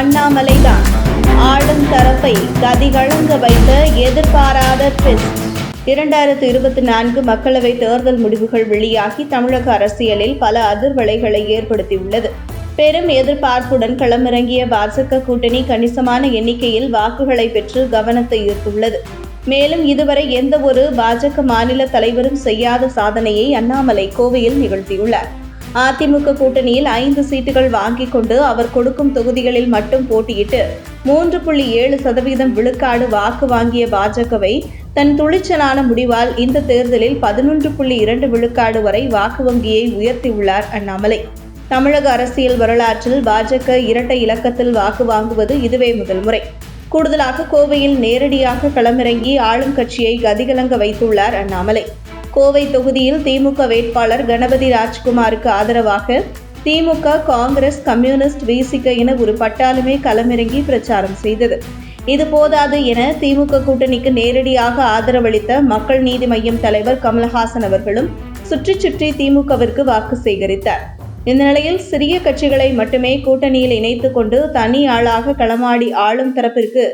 அண்ணாமலைதான். ஆளும் தரப்பை கதிகலங்க வைத்த எதிர்பாராத ட்விஸ்ட் இரண்டாயிரத்து இருபத்தி நான்கு மக்களவை தேர்தல் முடிவுகள் வெளியாகி தமிழக அரசியலில் பல அதிர்வலைகளை ஏற்படுத்தியுள்ளது. பெரும் எதிர்பார்ப்புடன் களமிறங்கிய பாஜக கூட்டணி கணிசமான எண்ணிக்கையில் வாக்குகளை பெற்று கவனத்தை ஈர்த்துள்ளது. மேலும் இதுவரை எந்த ஒரு பாஜக மாநில தலைவரும் செய்யாத சாதனையை அண்ணாமலை கோவையில் நிகழ்த்தியுள்ளார். அதிமுக கூட்டணியில் ஐந்து சீட்டுகள் வாங்கிக் கொண்டு அவர் கொடுக்கும் தொகுதிகளில் மட்டும் போட்டியிட்டு மூன்று புள்ளி ஏழு சதவீதம் விழுக்காடு வாக்கு வாங்கிய பாஜகவை தன் துணிச்சலான முடிவால் இந்த தேர்தலில் பதினொன்று புள்ளி இரண்டு விழுக்காடு வரை வாக்கு வங்கியை உயர்த்தியுள்ளார் அண்ணாமலை. தமிழக அரசியல் வரலாற்றில் பாஜக இரட்டை இலக்கத்தில் வாக்கு வாங்குவது இதுவே முதல் முறை. கூடுதலாக கோவையில் நேரடியாக களமிறங்கி ஆளும் கட்சியை கதிகலங்க வைத்துள்ளார் அண்ணாமலை. கோவை தொகுதியில் திமுக வேட்பாளர் கணபதி ராஜ்குமாருக்கு ஆதரவாக திமுக காங்கிரஸ் கம்யூனிஸ்ட் விசிக என ஒரு பட்டாளமே களமிறங்கி பிரச்சாரம் செய்தது. இது போதாது என திமுக கூட்டணிக்கு நேரடியாக ஆதரவளித்த மக்கள் நீதி மய்யம் தலைவர் கமல்ஹாசன் அவர்களும் சுற்றி சுற்றி திமுகவிற்கு வாக்கு சேகரித்தார். இந்த நிலையில் சிறிய கட்சிகளை மட்டுமே கூட்டணியில் இணைத்துக்கொண்டு தனி ஆளாக களமாடி ஆளும் தரப்பிற்கு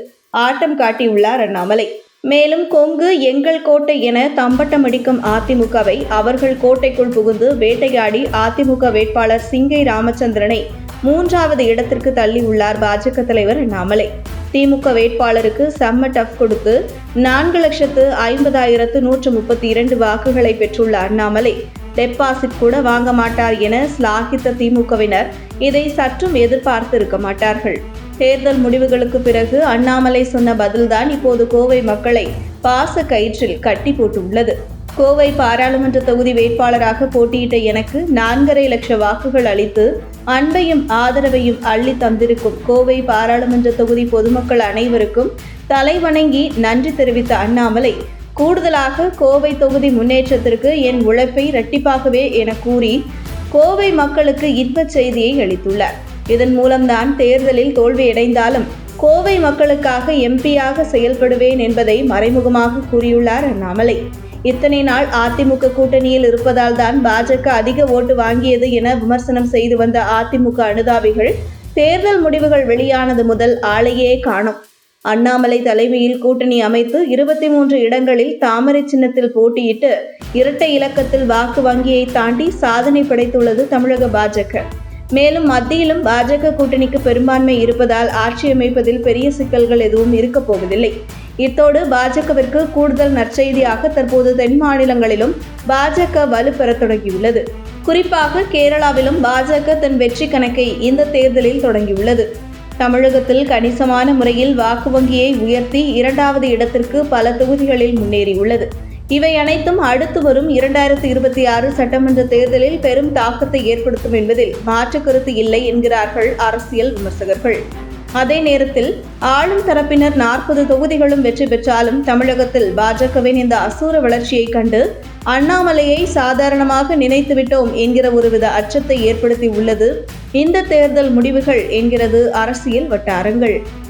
ஆட்டம் காட்டியுள்ளார் அண்ணாமலை. மேலும் கொங்கு எங்கள் கோட்டை என தம்பட்டமடிக்கும் அதிமுகவை அவர்கள் கோட்டைக்குள் புகுந்து வேட்டையாடி அதிமுக வேட்பாளர் சிங்கை ராமச்சந்திரனை மூன்றாவது இடத்திற்கு தள்ளியுள்ளார் பாஜக தலைவர் அண்ணாமலை திமுக வேட்பாளருக்கு செம்ம டஃப் கொடுத்து நான்கு லட்சத்து ஐம்பதாயிரத்து நூற்று முப்பத்தி இரண்டு வாக்குகளை பெற்றுள்ள அண்ணாமலை டெபாசிட் கூட வாங்க மாட்டார் என ஸ்லாகித்த திமுகவினர் இதை சற்றும் எதிர்பார்த்திருக்க மாட்டார்கள். தேர்தல் முடிவுகளுக்கு பிறகு அண்ணாமலை சொன்ன பதில்தான் இப்போது கோவை மக்களை பாச கயிற்றில் கட்டி போட்டுள்ளது. கோவை பாராளுமன்ற தொகுதி வேட்பாளராக போட்டியிட்ட எனக்கு நான்கரை லட்ச வாக்குகள் அளித்து அன்பையும் ஆதரவையும் அள்ளி தந்திருக்கும் கோவை பாராளுமன்ற தொகுதி பொதுமக்கள் அனைவருக்கும் தலைவணங்கி நன்றி தெரிவித்த அண்ணாமலை கூடுதலாக கோவை தொகுதி முன்னேற்றத்திற்கு என் உழைப்பை இரட்டிப்பாகவே என கூறி கோவை மக்களுக்கு இன்பச் செய்தியை அளித்துள்ளார். இதன் மூலம்தான் தேர்தலில் தோல்வியடைந்தாலும் கோவை மக்களுக்காக எம்பியாக செயல்படுவேன் என்பதை மறைமுகமாக கூறியுள்ளார் அண்ணாமலை. இத்தனை நாள் அதிமுக கூட்டணியில் இருப்பதால் தான் பாஜக அதிக ஓட்டு வாங்கியது என விமர்சனம் செய்து வந்த அதிமுக அனுதாபிகள் தேர்தல் முடிவுகள் வெளியானது முதல் ஆளையே காணும். அண்ணாமலை தலைமையில் கூட்டணி அமைத்து இருபத்தி மூன்று இடங்களில் தாமரை சின்னத்தில் போட்டியிட்டு இரட்டை இலக்கத்தில் வாக்கு வங்கியை தாண்டி சாதனை படைத்துள்ளது தமிழக பாஜக. மேலும் மத்தியிலும் பாஜக கூட்டணிக்கு பெரும்பான்மை இருப்பதால் ஆட்சி அமைப்பதில் பெரிய சிக்கல்கள் எதுவும் இருக்கப் போவதில்லை. இத்தோடு பாஜகவிற்கு கூடுதல் நற்செய்தியாக தற்போது தென் மாநிலங்களிலும் பாஜக வலுப்பெறத் தொடங்கியுள்ளது. குறிப்பாக கேரளாவிலும் பாஜக தன் வெற்றி கணக்கை இந்த தேர்தலில் தொடங்கியுள்ளது. தமிழகத்தில் கணிசமான முறையில் வாக்கு வங்கியை உயர்த்தி இரண்டாவது இடத்திற்கு பல தொகுதிகளில் முன்னேறியுள்ளது. இவை அனைத்தும் அடுத்து வரும் இரண்டாயிரத்தி இருபத்தி ஆறு சட்டமன்ற தேர்தலில் பெரும் தாக்கத்தை ஏற்படுத்தும் என்பதில் மாற்று கருத்து இல்லை என்கிறார்கள் அரசியல் விமர்சகர்கள். அதே நேரத்தில் ஆளும் தரப்பினர் நாற்பது தொகுதிகளும் வெற்றி பெற்றாலும் தமிழகத்தில் பாஜகவின் இந்த அசூர வளர்ச்சியை கண்டு அண்ணாமலையை சாதாரணமாக நினைத்துவிட்டோம் என்கிற ஒருவித அச்சத்தை ஏற்படுத்தி உள்ளது இந்த தேர்தல் முடிவுகள் என்கிறது அரசியல் வட்டாரங்கள்.